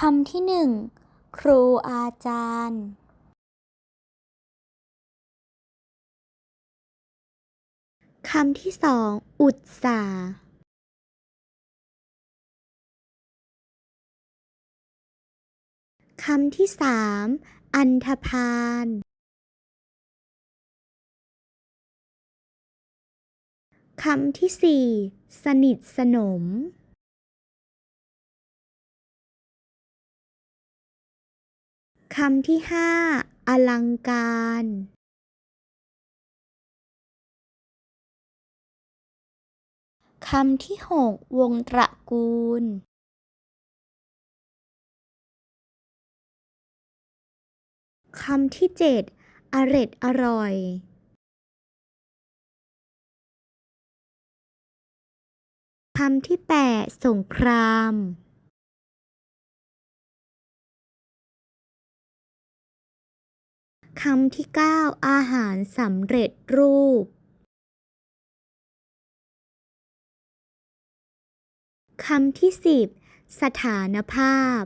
คำที่หนึ่งครูอาจารย์คำที่สองอุตสาห์คำที่สามอันธพาลคำที่สี่สนิทสนม คำที่ห้าอลังการคำที่หกวงตระกูล คำที่เจ็ดอร็ดอร่อย คำที่แปดสงคราม คำที่เก้าอาหารสำเร็จรูปคำที่สิบสถานภาพ